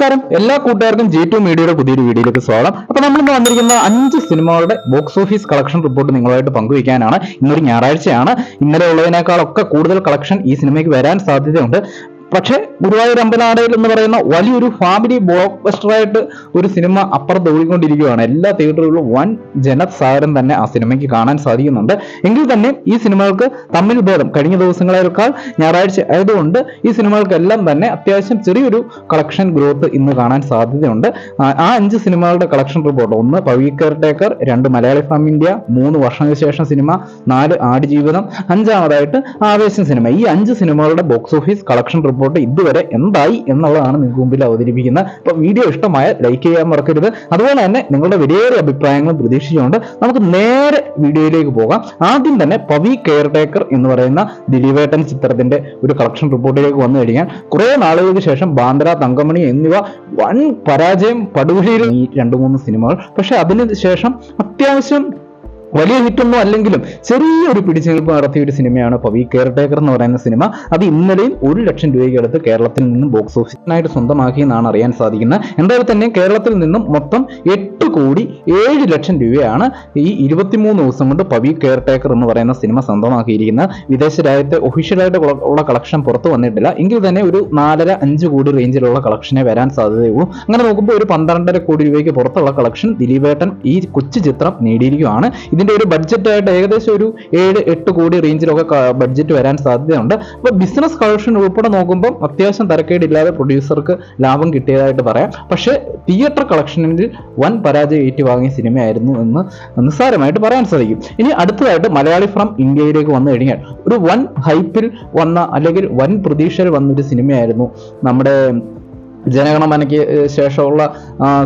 നമസ്കാരം. എല്ലാ കൂട്ടുകാർക്കും ജി ടു മീഡിയയുടെ പുതിയൊരു വീഡിയോയിലേക്ക് സ്വാഗതം. അപ്പൊ നമ്മൾ ഇന്ന് വന്നിരിക്കുന്ന അഞ്ച് സിനിമകളുടെ ബോക്സ് ഓഫീസ് കളക്ഷൻ റിപ്പോർട്ട് നിങ്ങളുമായിട്ട് പങ്കുവയ്ക്കാനാണ് ഇന്നൊരു ഞായറാഴ്ചയാണ്. ഇന്നലെ ഉള്ളതിനേക്കാളൊക്കെ കൂടുതൽ കളക്ഷൻ ഈ സിനിമയ്ക്ക് വരാൻ സാധ്യതയുണ്ട്. പക്ഷേ ഗുരുവായൂർ അമ്പലാടയിൽ എന്ന് പറയുന്ന വലിയൊരു ഫാമിലി ബ്ലോക്ക് ബസ്റ്ററായിട്ട് ഒരു സിനിമ അപ്പുറത്ത് ഓടിക്കൊണ്ടിരിക്കുകയാണ്. എല്ലാ തിയേറ്ററുകളിലും വൻ ജനസാരം തന്നെ ആ സിനിമയ്ക്ക് കാണാൻ സാധിക്കുന്നുണ്ട്. എങ്കിൽ തന്നെ ഈ സിനിമകൾക്ക് തമ്മിൽ ഭേദം. കഴിഞ്ഞ ദിവസങ്ങളേക്കാൾ ഞായറാഴ്ച ആയതുകൊണ്ട് ഈ സിനിമകൾക്കെല്ലാം തന്നെ അത്യാവശ്യം ചെറിയൊരു കളക്ഷൻ ഗ്രോത്ത് ഇന്ന് കാണാൻ സാധ്യതയുണ്ട്. ആ അഞ്ച് സിനിമകളുടെ കളക്ഷൻ റിപ്പോർട്ട് ഒന്ന് പവി കെയർടേക്കർ രണ്ട് മലയാളി ഫാം ഇന്ത്യ മൂന്ന് വർഷങ്ങൾക്ക് ശേഷം സിനിമ നാല് ആടുജീവിതം അഞ്ചാമതായിട്ട് ആവേശം സിനിമ ഈ അഞ്ച് സിനിമകളുടെ ബോക്സ് ഓഫീസ് കളക്ഷൻ റിപ്പോർട്ട് ഇതുവരെ എന്തായി എന്നുള്ളതാണ് നിങ്ങൾക്ക് മുമ്പിൽ അവതരിപ്പിക്കുന്നത് അപ്പോൾ വീഡിയോ ഇഷ്ടമായ ലൈക്ക് ചെയ്യാൻ മറക്കരുത്. അതുപോലെ തന്നെ നിങ്ങളുടെ വിലയേറിയ അഭിപ്രായങ്ങളും പ്രതീക്ഷിച്ചുകൊണ്ട് നമുക്ക് നേരെ വീഡിയോയിലേക്ക് പോകാം. ആദ്യം തന്നെ പവി കെയർ ടേക്കർ എന്ന് പറയുന്ന ദിലീപേട്ടൻ ചിത്രത്തിന്റെ ഒരു കളക്ഷൻ റിപ്പോർട്ടിലേക്ക് വന്നു കഴിഞ്ഞാൽ കുറെ നാളുകൾക്ക് ശേഷം ബാന്ദ്ര തങ്കമണി എന്നിവ വൻ പരാജയം പടുകുഴിയിൽ ഈ രണ്ട് മൂന്ന് സിനിമകൾ. പക്ഷെ അതിന് ശേഷം അത്യാവശ്യം വലിയ ഹിറ്റൊന്നും അല്ലെങ്കിലും ചെറിയൊരു പിടിച്ചെടുപ്പ് നടത്തിയ ഒരു സിനിമയാണ് പവി കെയർടേക്കർ എന്ന് പറയുന്ന സിനിമ. അത് ഇന്നലെയും ഒരു ലക്ഷം രൂപയ്ക്ക് അടുത്ത് കേരളത്തിൽ നിന്നും ബോക്സ് ഓഫീസിനായിട്ട് സ്വന്തമാക്കി എന്നാണ് അറിയാൻ സാധിക്കുന്നത്. എന്തായാലും തന്നെ കേരളത്തിൽ നിന്നും മൊത്തം എട്ട് കോടി ഏഴ് ലക്ഷം രൂപയാണ് ഈ ഇരുപത്തിമൂന്ന് ദിവസം കൊണ്ട് പവി കെയർ ടേക്കർ എന്ന് പറയുന്ന സിനിമ സ്വന്തമാക്കിയിരിക്കുന്നത്. വിദേശ രാജ്യത്തെ ഒഫീഷ്യലായിട്ട് ഉള്ള കളക്ഷൻ പുറത്തു വന്നിട്ടില്ല. എങ്കിൽ തന്നെ ഒരു നാലര അഞ്ച് കോടി റേഞ്ചിലുള്ള കളക്ഷനെ വരാൻ സാധ്യതയുള്ളൂ. അങ്ങനെ നോക്കുമ്പോൾ ഒരു പന്ത്രണ്ടര കോടി രൂപയ്ക്ക് പുറത്തുള്ള കളക്ഷൻ ദിലീപേട്ടൻ ഈ കൊച്ചു ചിത്രം നേടിയിരിക്കുകയാണ്. ഇതിന്റെ ഒരു ബഡ്ജറ്റായിട്ട് ഏകദേശം ഒരു ഏഴ് എട്ട് കോടി റേഞ്ചിലൊക്കെ ബഡ്ജറ്റ് വരാൻ സാധ്യതയുണ്ട്. അപ്പോൾ ബിസിനസ് കളക്ഷൻ ഉൾപ്പെടെ നോക്കുമ്പോൾ അത്യാവശ്യം തരക്കേടില്ലാതെ പ്രൊഡ്യൂസർക്ക് ലാഭം കിട്ടിയതായിട്ട് പറയാം. പക്ഷേ തിയേറ്റർ കളക്ഷനിൽ വൻ പരാജയം ഏറ്റുവാങ്ങിയ സിനിമയായിരുന്നു എന്ന് നിസ്സാരമായിട്ട് പറയാൻ സാധിക്കും. ഇനി അടുത്തതായിട്ട് മലയാളി ഫ്രം ഇന്ത്യയിലേക്ക് വന്നു കഴിഞ്ഞാൽ ഒരു വൻ ഹൈപ്പിൽ വന്ന അല്ലെങ്കിൽ വൻ പ്രതീക്ഷയിൽ വന്നൊരു സിനിമയായിരുന്നു നമ്മുടെ ജനഗണമനയ്ക്ക് ശേഷമുള്ള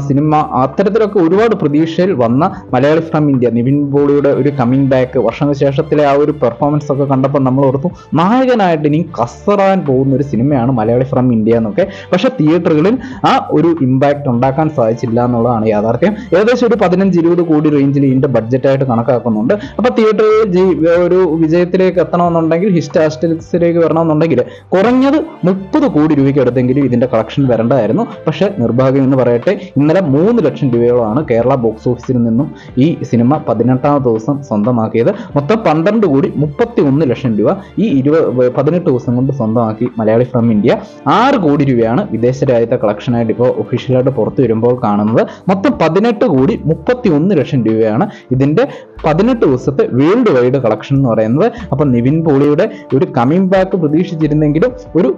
സിനിമ അത്തരത്തിലൊക്കെ ഒരുപാട് പ്രതീക്ഷയിൽ വന്ന മലയാളി ഫ്രം ഇന്ത്യ നിവിൻ പോളിയുടെ ഒരു കമ്മിങ് ബാക്ക് വർഷങ്ങൾക്ക് ശേഷത്തിലെ ആ ഒരു പെർഫോമൻസ് ഒക്കെ കണ്ടപ്പോൾ നമ്മൾ ഓർത്തു നായകനായിട്ട് ഇനി കസറാൻ പോകുന്ന ഒരു സിനിമയാണ് മലയാളി ഫ്രം ഇന്ത്യ എന്നൊക്കെ. പക്ഷെ തിയേറ്ററുകളിൽ ആ ഒരു ഇമ്പാക്റ്റ് ഉണ്ടാക്കാൻ സാധിച്ചില്ല എന്നുള്ളതാണ് യാഥാർത്ഥ്യം. ഏകദേശം ഒരു പതിനഞ്ച് ഇരുപത് കോടി റേഞ്ചിൽ ഇതിന്റെ ബഡ്ജറ്റായിട്ട് കണക്കാക്കുന്നുണ്ട്. അപ്പൊ തിയേറ്ററുകളിൽ ഒരു വിജയത്തിലേക്ക് എത്തണമെന്നുണ്ടെങ്കിൽ ഹിസ്റ്റാസ്റ്റിക്സിലേക്ക് വരണമെന്നുണ്ടെങ്കിൽ കുറഞ്ഞത് മുപ്പത് കോടി രൂപയ്ക്ക് അടുത്തെങ്കിലും ഇതിന്റെ കളക്ഷൻ വരേണ്ടതായിരുന്നു പക്ഷേ നിർഭാഗ്യം എന്ന് പറയട്ടെ ഇന്നലെ മൂന്ന് ലക്ഷം രൂപയോളമാണ് കേരള ബോക്സ് ഓഫീസിൽ നിന്നും ഈ സിനിമ പതിനെട്ടാമത്തെ ദിവസം സ്വന്തമാക്കിയത്. മൊത്തം പന്ത്രണ്ട് കോടി മുപ്പത്തി ഒന്ന് ലക്ഷം രൂപ ഈ ഇരുപത് പതിനെട്ട് ദിവസം കൊണ്ട് സ്വന്തമാക്കി മലയാളി ഫ്രം ഇന്ത്യ ആറ് കോടി രൂപയാണ് വിദേശ രാജ്യത്തെ കളക്ഷനായിട്ട് ഇപ്പോൾ ഒഫീഷ്യലായിട്ട് പുറത്തു വരുമ്പോൾ കാണുന്നത്. മൊത്തം പതിനെട്ട് കോടി മുപ്പത്തി ഒന്ന് ലക്ഷം രൂപയാണ് ഇതിന്റെ പതിനെട്ട് ദിവസത്തെ വേൾഡ് വൈഡ് കളക്ഷൻ എന്ന് പറയുന്നത്. അപ്പം നിവിൻ പോളിയുടെ ഒരു കമ്മിങ് ബാക്ക് പ്രതീക്ഷിച്ചിരുന്നെങ്കിലും ഒരു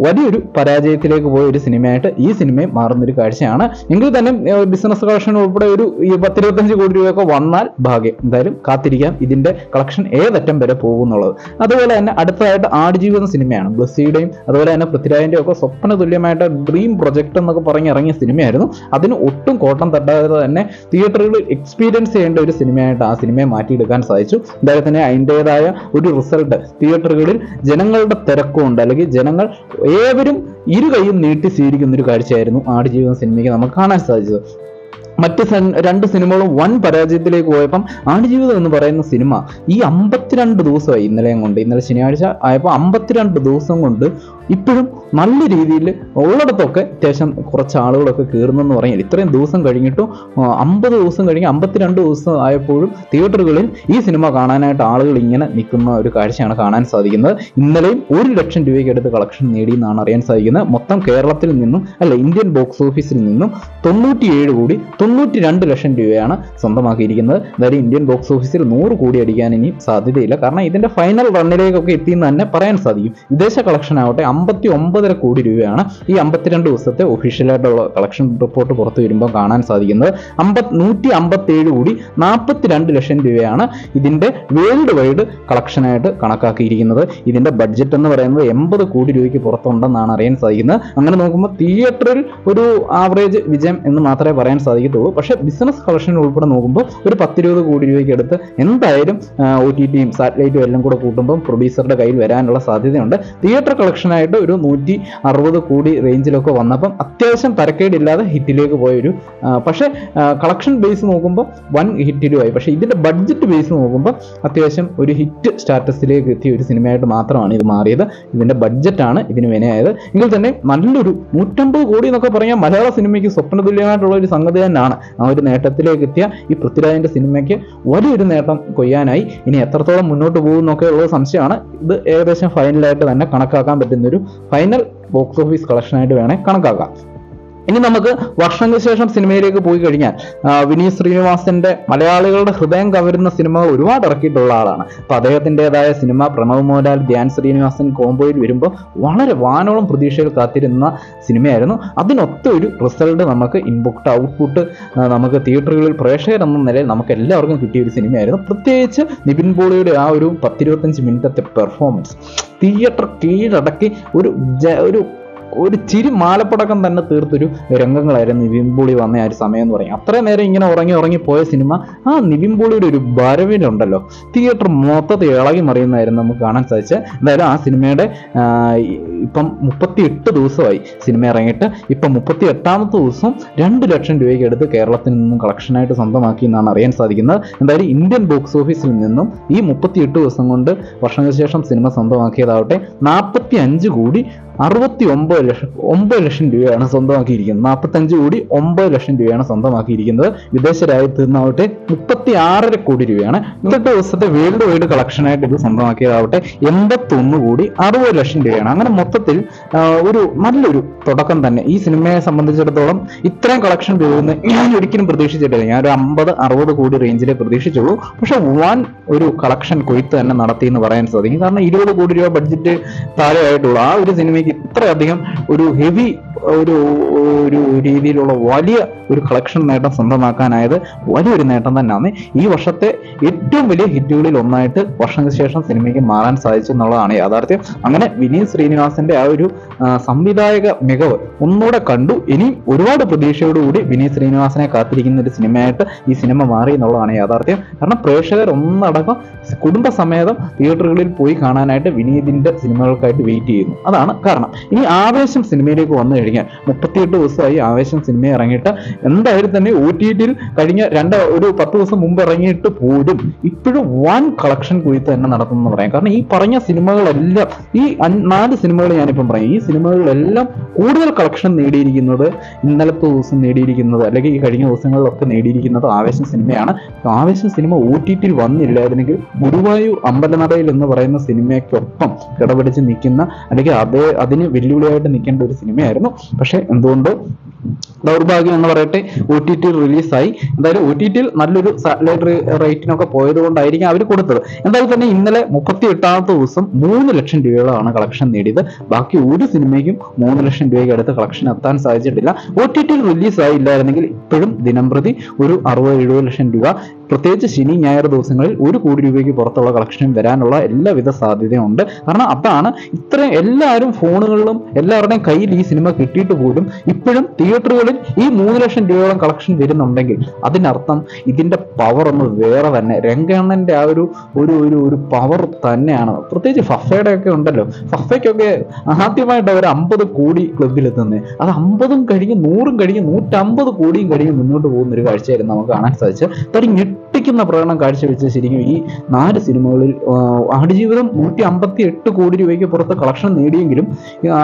വലിയൊരു പരാജയത്തിലേക്ക് പോയ ഒരു സിനിമയായിട്ട് ഈ സിനിമയും മാറുന്നൊരു കാഴ്ചയാണ്. എങ്കിൽ തന്നെ ബിസിനസ് കളക്ഷൻ ഉൾപ്പെടെ ഒരു പത്തിരുപത്തഞ്ച് കോടി രൂപയൊക്കെ വന്നാൽ ഭാഗ്യം. എന്തായാലും കാത്തിരിക്കാം ഇതിന്റെ കളക്ഷൻ ഏതറ്റം വരെ പോകുന്നുള്ളത്. അതുപോലെ തന്നെ അടുത്തതായിട്ട് ആടുജീവിതം സിനിമയാണ്. ബ്ലസ്സിയുടെയും അതുപോലെ തന്നെ പൃഥ്വിരാജിന്റെ ഒക്കെ സ്വപ്ന തുല്യമായിട്ട് ഡ്രീം പ്രൊജക്ട് എന്നൊക്കെ പറഞ്ഞ് ഇറങ്ങിയ സിനിമയായിരുന്നു. അതിന് ഒട്ടും കോട്ടം തട്ടാതെ തന്നെ തിയേറ്ററുകളിൽ എക്സ്പീരിയൻസ് ചെയ്യേണ്ട ഒരു സിനിമയായിട്ട് ആ സിനിമയെ മാറ്റിയെടുക്കാൻ സാധിച്ചു. എന്തായാലും തന്നെ അതിന്റെതായ ഒരു റിസൾട്ട് തിയേറ്ററുകളിൽ ജനങ്ങളുടെ തിരക്കുണ്ട്. അല്ലെങ്കിൽ ജനങ്ങൾ ഏവരും ഇരു കൈയും നീട്ടി സ്വീകരിക്കുന്ന ഒരു കാഴ്ചയായിരുന്നു ആടുജീവിതം സിനിമയ്ക്ക് നമുക്ക് കാണാൻ സാധിച്ചത്. മറ്റ് രണ്ട് സിനിമകളും വൻ പരാജയത്തിലേക്ക് പോയപ്പം ആടുജീവിതം എന്ന് പറയുന്ന സിനിമ ഈ അമ്പത്തിരണ്ട് ദിവസമായി ഇന്നലെയും കൊണ്ട് ഇന്നലെ ശനിയാഴ്ച ആയപ്പോൾ അമ്പത്തിരണ്ട് ദിവസം കൊണ്ട് ഇപ്പോഴും നല്ല രീതിയിൽ ഉള്ളിടത്തൊക്കെ അത്യാവശ്യം കുറച്ച് ആളുകളൊക്കെ കയറുന്നെന്ന് പറയാൻ ഇത്രയും ദിവസം കഴിഞ്ഞിട്ടും അമ്പത് ദിവസം കഴിഞ്ഞ് അമ്പത്തിരണ്ട് ദിവസം ആയപ്പോഴും തിയേറ്ററുകളിൽ ഈ സിനിമ കാണാനായിട്ട് ആളുകൾ ഇങ്ങനെ നിൽക്കുന്ന ഒരു കാഴ്ചയാണ് കാണാൻ സാധിക്കുന്നത്. ഇന്നലെയും ഒരു ലക്ഷം രൂപയ്ക്ക് അടുത്ത് കളക്ഷൻ നേടി എന്നാണ് അറിയാൻ സാധിക്കുന്നത്. മൊത്തം കേരളത്തിൽ നിന്നും അല്ല ഇന്ത്യൻ ബോക്സ് ഓഫീസിൽ നിന്നും തൊണ്ണൂറ്റിയേഴ് കോടി തൊണ്ണൂറ്റി രണ്ട് ലക്ഷം രൂപയാണ് സ്വന്തമാക്കിയിരിക്കുന്നത്. അതായത് ഇന്ത്യൻ ബോക്സ് ഓഫീസിൽ നൂറ് കോടി അടിക്കാൻ ഇനി സാധ്യതയില്ല. കാരണം ഇതിന്റെ ഫൈനൽ റണ്ണിലേക്കൊക്കെ എത്തിയെന്ന് തന്നെ പറയാൻ സാധിക്കും. വിദേശ കളക്ഷൻ ആവട്ടെ അമ്പത്തി ഒമ്പതര കോടി രൂപയാണ് ഈ അമ്പത്തിരണ്ട് ദിവസത്തെ ഒഫീഷ്യലായിട്ടുള്ള കളക്ഷൻ റിപ്പോർട്ട് പുറത്തു വരുമ്പോൾ കാണാൻ സാധിക്കുന്നത്. അമ്പത് നൂറ്റി അമ്പത്തേഴ് കോടി നാൽപ്പത്തിരണ്ട് ലക്ഷം രൂപയാണ് ഇതിന്റെ വേൾഡ് വൈഡ് കളക്ഷനായിട്ട് കണക്കാക്കിയിരിക്കുന്നത്. ഇതിന്റെ ബഡ്ജറ്റ് എന്ന് പറയുന്നത് എൺപത് കോടി രൂപയ്ക്ക് പുറത്തുണ്ടെന്നാണ് അറിയാൻ സാധിക്കുന്നത്. അങ്ങനെ നോക്കുമ്പോൾ തിയേറ്ററിൽ ഒരു ആവറേജ് വിജയം എന്ന് മാത്രമേ പറയാൻ സാധിക്കത്തുള്ളൂ. നേടിയിട്ടുള്ളൂ പക്ഷേ ബിസിനസ് കളക്ഷൻ ഉൾപ്പെടെ നോക്കുമ്പോൾ ഒരു പത്തിരുപത് കോടി രൂപയ്ക്ക് അടുത്ത് എന്തായാലും ഒ ടി ടിയും സാറ്റലൈറ്റും എല്ലാം കൂടെ കൂട്ടുമ്പോൾ പ്രൊഡ്യൂസറുടെ കയ്യിൽ വരാനുള്ള സാധ്യതയുണ്ട്. തിയേറ്റർ കളക്ഷനായിട്ട് ഒരു നൂറ്റി അറുപത് കോടി റേഞ്ചിലൊക്കെ വന്നപ്പം അത്യാവശ്യം തരക്കേടില്ലാതെ ഹിറ്റിലേക്ക് പോയൊരു പക്ഷേ കളക്ഷൻ ബേസ് നോക്കുമ്പോൾ വൻ ഹിറ്റിലുമായി പക്ഷേ ഇതിന്റെ ബഡ്ജറ്റ് ബേസ് നോക്കുമ്പോൾ അത്യാവശ്യം ഒരു ഹിറ്റ് സ്റ്റാറ്റസിലേക്ക് എത്തിയ ഒരു സിനിമയായിട്ട് മാത്രമാണ് ഇത് മാറിയത്. ഇതിന്റെ ബഡ്ജറ്റാണ് ഇതിന് വിനയായത്. എങ്കിൽ തന്നെ നല്ലൊരു നൂറ്റമ്പത് കോടി എന്നൊക്കെ പറയാൻ മലയാള സിനിമയ്ക്ക് സ്വപ്നതുല്യമായിട്ടുള്ള ഒരു സംഗതി തന്നെയാണ് ആ ഒരു നേട്ടത്തിലേക്ക് എത്തിയ ഈ പൃഥ്വിരാജിന്റെ സിനിമയ്ക്ക് വലിയൊരു നേട്ടം കൊയ്യാനായി. ഇനി എത്രത്തോളം മുന്നോട്ട് പോകും എന്നൊക്കെ ഉള്ള സംശയമാണ്. ഇത് ഏകദേശം ഫൈനലായിട്ട് തന്നെ കണക്കാക്കാൻ പറ്റുന്ന ഒരു ഫൈനൽ ബോക്സ് ഓഫീസ് കളക്ഷനായിട്ട് വേണേൽ കണക്കാക്കാം. ഇനി നമുക്ക് വർഷങ്ങൾക്ക് ശേഷം സിനിമയിലേക്ക് പോയി കഴിഞ്ഞാൽ വിനീത് ശ്രീനിവാസന്റെ മലയാളികളുടെ ഹൃദയം കവരുന്ന സിനിമകൾ ഒരുപാട് ഇറക്കിയിട്ടുള്ള ആളാണ്. അപ്പൊ അദ്ദേഹത്തിന്റെതായ സിനിമ പ്രണവ് മോഹൻലാൽ ധ്യാൻ ശ്രീനിവാസൻ കോംബോയിൽ വരുമ്പോൾ വളരെ വാനോളം പ്രതീക്ഷയിൽ കാത്തിരുന്ന സിനിമയായിരുന്നു. അതിനൊത്ത ഒരു റിസൾട്ട് നമുക്ക് ഇൻപുട്ട് ഔട്ട്പുട്ട് നമുക്ക് തിയേറ്ററുകളിൽ പ്രേക്ഷകർ എന്ന നിലയിൽ നമുക്ക് എല്ലാവർക്കും കിട്ടിയ ഒരു സിനിമയായിരുന്നു. പ്രത്യേകിച്ച് നിബിൻ പോളിയുടെ ആ ഒരു പത്തിരുപത്തഞ്ച് മിനിറ്റത്തെ പെർഫോമൻസ് തിയേറ്റർ കീഴടക്കി ഒരു ഒരു ഒരു ചിരി മാലപ്പടക്കം തന്നെ തീർത്തൊരു രംഗങ്ങളായിരുന്നു നിവിൻ പോളി വന്ന ആ ഒരു സമയം എന്ന് പറയും അത്രയും നേരം ഇങ്ങനെ ഉറങ്ങി ഉറങ്ങി പോയ സിനിമ ആ നിവിൻ പോളിയുടെ ഒരു ഭരവിലുണ്ടല്ലോ തിയേറ്റർ മൊത്തത്തിൽ ഇളകി മറിയുന്നതായിരുന്നു നമുക്ക് കാണാൻ സാധിച്ചത്. എന്തായാലും ആ സിനിമയുടെ ഇപ്പം മുപ്പത്തി എട്ട് ദിവസമായി സിനിമ ഇറങ്ങിയിട്ട് ഇപ്പം മുപ്പത്തി എട്ടാമത്തെ ദിവസം രണ്ട് ലക്ഷം രൂപയ്ക്ക് എടുത്ത് കേരളത്തിൽ നിന്നും കളക്ഷനായിട്ട് സ്വന്തമാക്കി എന്നാണ് അറിയാൻ സാധിക്കുന്നത്. എന്തായാലും ഇന്ത്യൻ ബോക്സ് ഓഫീസിൽ നിന്നും ഈ മുപ്പത്തി എട്ട് ദിവസം കൊണ്ട് വർഷങ്ങൾക്ക് ശേഷം സിനിമ സ്വന്തമാക്കിയതാവട്ടെ. നാൽപ്പത്തി അഞ്ച് കോടി അറുപത്തി ഒമ്പത് ലക്ഷം ഒമ്പത് ലക്ഷം രൂപയാണ് സ്വന്തമാക്കിയിരിക്കുന്നത്. നാൽപ്പത്തഞ്ച് കോടി ഒമ്പത് ലക്ഷം രൂപയാണ് സ്വന്തമാക്കിയിരിക്കുന്നത്. വിദേശ രാജ്യത്ത് നിന്നാവട്ടെ മുപ്പത്തി ആറര കോടി രൂപയാണ്. ഇന്നത്തെ ദിവസത്തെ വേൾഡ് വൈഡ് കളക്ഷനായിട്ട് ഇത് സ്വന്തമാക്കിയതാവട്ടെ എൺപത്തൊന്ന് കോടി അറുപത് ലക്ഷം രൂപയാണ്. അങ്ങനെ മൊത്തത്തിൽ ഒരു നല്ലൊരു തുടക്കം തന്നെ. ഈ സിനിമയെ സംബന്ധിച്ചിടത്തോളം ഇത്രയും കളക്ഷൻ പോകുന്ന ഞാൻ ഒരിക്കലും പ്രതീക്ഷിച്ചിട്ടില്ല. ഞാൻ ഒരു അമ്പത് അറുപത് കോടി റേഞ്ചിലേ പ്രതീക്ഷിച്ചുള്ളൂ. പക്ഷെ വൻ ഒരു കളക്ഷൻ കൊയ്ത്ത് തന്നെ നടത്തി എന്ന് പറയാൻ സാധിക്കും. കാരണം ഇരുപത് കോടി രൂപ ബഡ്ജറ്റ് താഴെയായിട്ടുള്ളൂ ആ ഒരു സിനിമയ്ക്ക് ഇത്രയധികം ഒരു ഹെവി ഒരു ഒരു രീതിയിലുള്ള വലിയ ഒരു കളക്ഷൻ നേട്ടം സ്വന്തമാക്കാനായത് വലിയൊരു നേട്ടം തന്നെയാണ്. ഈ വർഷത്തെ ഏറ്റവും വലിയ ഹിറ്റുകളിൽ ഒന്നായിട്ട് വർഷങ്ങൾക്ക് ശേഷം സിനിമയ്ക്ക് മാറാൻ സാധിച്ചു എന്നുള്ളതാണ് യാഥാർത്ഥ്യം. അങ്ങനെ വിനീത് ശ്രീനിവാസന്റെ ആ ഒരു സംവിധായക മികവ് ഒന്നുകൂടെ കണ്ടു. ഇനി ഒരുപാട് പ്രതീക്ഷയോടുകൂടി വിനീത് ശ്രീനിവാസനെ കാത്തിരിക്കുന്ന ഒരു സിനിമയായിട്ട് ഈ സിനിമ മാറി എന്നുള്ളതാണ് യാഥാർത്ഥ്യം. കാരണം പ്രേക്ഷകർ ഒന്നടക്കം കുടുംബസമേതം തിയേറ്ററുകളിൽ പോയി കാണാനായിട്ട് വിനീതിന്റെ സിനിമകൾക്കായിട്ട് വെയിറ്റ് ചെയ്യുന്നു. അതാണ് കാരണം. ഇനി ആവേശം സിനിമയിലേക്ക് വന്നു കഴിഞ്ഞാൽ മുപ്പത്തിയെട്ട് ദിവസമായി ആവേശം സിനിമ ഇറങ്ങിയിട്ട് എന്തായാലും തന്നെ ഒ ടി ടിയിൽ കഴിഞ്ഞ രണ്ട് ഒരു പത്ത് ദിവസം മുമ്പ് ഇറങ്ങിയിട്ട് പോലും ഇപ്പോഴും വൺ കളക്ഷൻ കുഴിത്ത് തന്നെ നടത്തുന്നു പറയാം. കാരണം ഈ പറഞ്ഞ സിനിമകളെല്ലാം ഈ നാല് സിനിമകൾ ഞാനിപ്പം പറയാം. ഈ സിനിമകളെല്ലാം കൂടുതൽ കളക്ഷൻ നേടിയിരിക്കുന്നത് ഇന്നലത്തെ ദിവസം നേടിയിരിക്കുന്നത് അല്ലെങ്കിൽ ഈ കഴിഞ്ഞ ദിവസങ്ങളിലൊക്കെ നേടിയിരിക്കുന്നത് ആവേശം സിനിമയാണ് ആവേശം സിനിമ ഒ ടി ടിയിൽ വന്നില്ലായിരുന്നെങ്കിൽ ഗുരുവായൂർ അമ്പലനടയിൽ എന്ന് പറയുന്ന സിനിമയ്ക്കൊപ്പം കിടപിടിച്ച് നിൽക്കുന്ന അല്ലെങ്കിൽ അതേ അതിന് വെല്ലുവിളിയായിട്ട് നിൽക്കേണ്ട ഒരു സിനിമയായിരുന്നു പക്ഷേ എന്തുകൊണ്ടോ ദൗർഭാഗ്യം എന്ന് പറയട്ടെ ഒ ടി ടി റിലീസായി എന്തായാലും ഒ ടി ടിയിൽ നല്ലൊരു സാറ്റലൈറ്റ് റേറ്റിനൊക്കെ പോയത് കൊണ്ടായിരിക്കും അവർ കൊടുത്തത്. എന്തായാലും തന്നെ ഇന്നലെ മുപ്പത്തി എട്ടാമത്തെ ദിവസം മൂന്ന് ലക്ഷം രൂപയോളമാണ് കളക്ഷൻ നേടിയത്. ബാക്കി ഒരു സിനിമയ്ക്കും മൂന്ന് ലക്ഷം രൂപയ്ക്ക് അടുത്ത് കളക്ഷൻ എത്താൻ സാധിച്ചിട്ടില്ല. ഒ ടി ടിയിൽ റിലീസായില്ലായിരുന്നെങ്കിൽ ഇപ്പോഴും ദിനംപ്രതി ഒരു അറുപത് എഴുപത് ലക്ഷം രൂപ പ്രത്യേകിച്ച് ശനി ഞായർ ദിവസങ്ങളിൽ ഒരു കോടി രൂപയ്ക്ക് പുറത്തുള്ള കളക്ഷൻ വരാനുള്ള എല്ലാവിധ സാധ്യതയുണ്ട്. കാരണം അതാണ് ഇത്രയും എല്ലാവരും ഫോണുകളിലും എല്ലാവരുടെയും കയ്യിൽ ഈ സിനിമ കിട്ടിയിട്ട് പോലും ഇപ്പോഴും തിയേറ്ററുകളിൽ ഈ മൂന്ന് ലക്ഷം രൂപയോളം കളക്ഷൻ വരുന്നുണ്ടെങ്കിൽ അതിനർത്ഥം ഇതിന്റെ പവർ ഒന്ന് വേറെ തന്നെ. രംഗണ്ണന്റെ ആ ഒരു ഒരു ഒരു ഒരു പവർ തന്നെയാണ്. പ്രത്യേകിച്ച് ഫഫയുടെ ഒക്കെ ഉണ്ടല്ലോ. ഫഫയ്ക്കൊക്കെ ആദ്യമായിട്ട് അവർ അമ്പത് കോടി ക്ലബിലെത്തുന്നത് അത് അമ്പതും കഴിഞ്ഞ് നൂറും കഴിഞ്ഞ് നൂറ്റമ്പത് കോടിയും കഴിഞ്ഞ് മുന്നോട്ട് പോകുന്ന ഒരു കാഴ്ചയായിരുന്നു നമുക്ക് കാണാൻ സാധിച്ചത്. തടി ഞെട്ടിക്കുന്ന പ്രകടനം കാഴ്ചവെച്ച് ശരിക്കും ഈ നാല് സിനിമകളിൽ ആടുജീവിതം നൂറ്റി അമ്പത്തി എട്ട് കോടി രൂപയ്ക്ക് പുറത്ത് കളക്ഷൻ നേടിയെങ്കിലും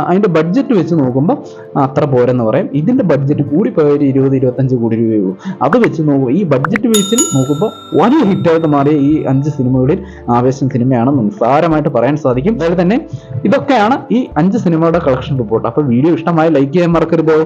അതിന്റെ ബഡ്ജറ്റ് വെച്ച് നോക്കുമ്പോൾ അത്ര പോരെന്ന് പറയും. ഇതിന്റെ ബഡ്ജറ്റ് കൂടി പോയൊരു ഇരുപത് ഇരുപത്തഞ്ച് കോടി രൂപയുള്ളൂ അത് വെച്ച് നോക്കുമ്പോൾ ഈ ബഡ്ജറ്റ് ബേസിൽ നോക്കുമ്പോൾ വലിയ ഹിറ്റായിട്ട് മാറിയ ഈ അഞ്ച് സിനിമകളിൽ ആവേശം സിനിമയാണെന്ന് സാരമായിട്ട് പറയാൻ സാധിക്കും. അതുപോലെ തന്നെ ഇതൊക്കെയാണ് ഈ അഞ്ച് സിനിമകളുടെ കളക്ഷൻ റിപ്പോർട്ട് അപ്പോൾ വീഡിയോ ഇഷ്ടമായി ലൈക്ക് ചെയ്യാൻ മറക്കരുത്?